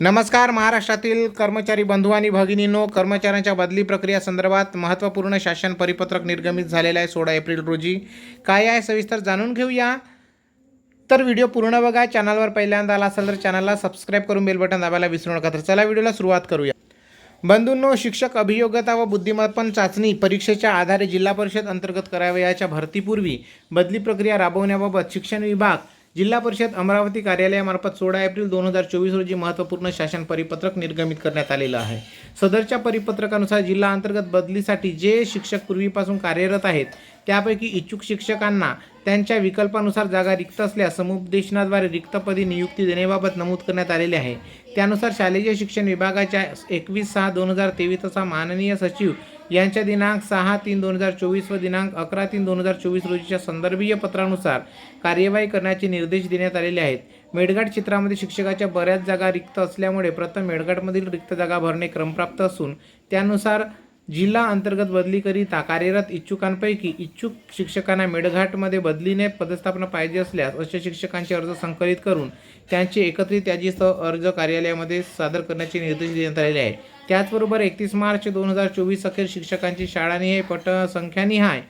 नमस्कार महाराष्ट्रातील कर्मचारी बंधू आणि भगिनींनो कर्मचाऱ्यांच्या बदली प्रक्रिया संदर्भात महत्त्वपूर्ण शासन परिपत्रक निर्गमित झालेलं आहे सोळा एप्रिल रोजी. काय आहे सविस्तर जाणून घेऊया. तर व्हिडिओ पूर्ण बघा चॅनलवर पहिल्यांदा आला असेल तर चॅनलला सबस्क्राईब करून बेल बटन दाबायला विसरू नका. तर चला व्हिडिओला सुरुवात करूया. बंधूंनो शिक्षक अभियोग्यता व बुद्धिमत्पन चाचणी परीक्षेच्या आधारे जिल्हा परिषद अंतर्गत करावयाच्या भरतीपूर्वी बदली प्रक्रिया राबवण्याबाबत शिक्षण विभाग जिल्हा परिषद अमरावती कार्यालयामार्फत सोळा एप्रिल दोन हजार चोवीस रोजी महत्त्वपूर्ण शासन परिपत्रक निर्गमित करण्यात आलेलं आहे. सदरच्या परिपत्रकानुसार जिल्हा अंतर्गत बदलीसाठी जे शिक्षक पूर्वीपासून कार्यरत आहेत त्यापैकी इच्छुक शिक्षकांना त्यांच्या विकल्पानुसार जागा रिक्त असल्यास समुपदेशनाद्वारे रिक्तपदी नियुक्ती देण्याबाबत नमूद करण्यात आलेले आहे. त्यानुसार शालेय शिक्षण विभागाच्या एकवीस सहा दोन हजार तेवीस माननीय सचिव यांच्या दिनांक सहा तीन दोन हजार चोवीस व दिनांक अकरा तीन दोन हजार चोवीस रोजीच्या संदर्भीय पत्रानुसार कार्यवाही करण्याचे निर्देश देण्यात आलेले आहेत. मेडघाट क्षेत्रामध्ये शिक्षकाच्या बऱ्याच जागा रिक्त असल्यामुळे प्रथम मेडघाटमधील रिक्त जागा भरणे क्रमप्राप्त असून त्यानुसार जिल्हा अंतर्गत बदलीकरिता कार्यरत इच्छुकांपैकी इच्छुक शिक्षकांना मेळघाटमध्ये बदलीने पदस्थापना पाहिजे असल्यास अशा शिक्षकांचे अर्ज संकलित करून त्यांचे एकत्रित यादीसह अर्ज कार्यालयामध्ये सादर करण्याचे निर्देश देण्यात आलेले आहे त्याचबरोबर एकतीस मार्च दोन हजार चोवीस अखेर शिक्षकांची शाळानिहाय पटसंख्यानिहाय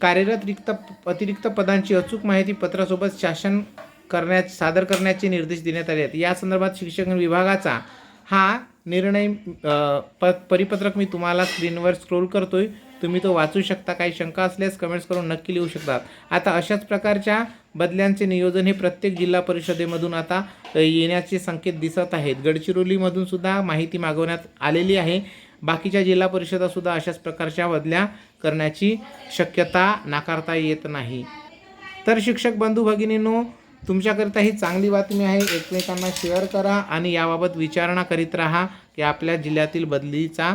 कार्यरत रिक्त अतिरिक्त पदांची अचूक माहिती पत्रासोबत शासन करण्यात सादर करण्याचे निर्देश देण्यात आले आहेत. या संदर्भात शिक्षण विभागाचा हा निर्णय प परिपत्रक मी तुम्हाला स्क्रीनवर स्क्रोल करतो आहे तुम्ही तो वाचू शकता काही शंका असल्यास कमेंट्स करून नक्की लिहू शकतात आता अशाच प्रकारच्या बदल्यांचे नियोजन हे प्रत्येक जिल्हा परिषदेमधून आता येण्याचे संकेत दिसत आहेत. गडचिरोलीमधून सुद्धा माहिती मागवण्यात आलेली आहे. बाकीच्या जिल्हा परिषदासुद्धा अशाच प्रकारच्या बदल्या करण्याची शक्यता नाकारता येत नाही. तर शिक्षक बंधू भगिनींनो तुमच्याकरिता ही चांगली बातमी आहे. एकमेकांना शेअर करा आणि याबाबत विचारणा करीत राहा की आपल्या जिल्ह्यातील बदलीचा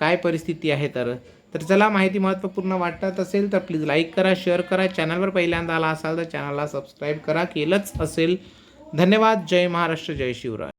काय परिस्थिती आहे तर. तर चला माहिती महत्त्वपूर्ण वाटत असेल तर प्लीज लाईक करा शेअर करा. चॅनलवर पहिल्यांदा आला असाल तर चॅनलला सबस्क्राईब करा. केलंच असेल. धन्यवाद. जय महाराष्ट्र. जय शिवराय.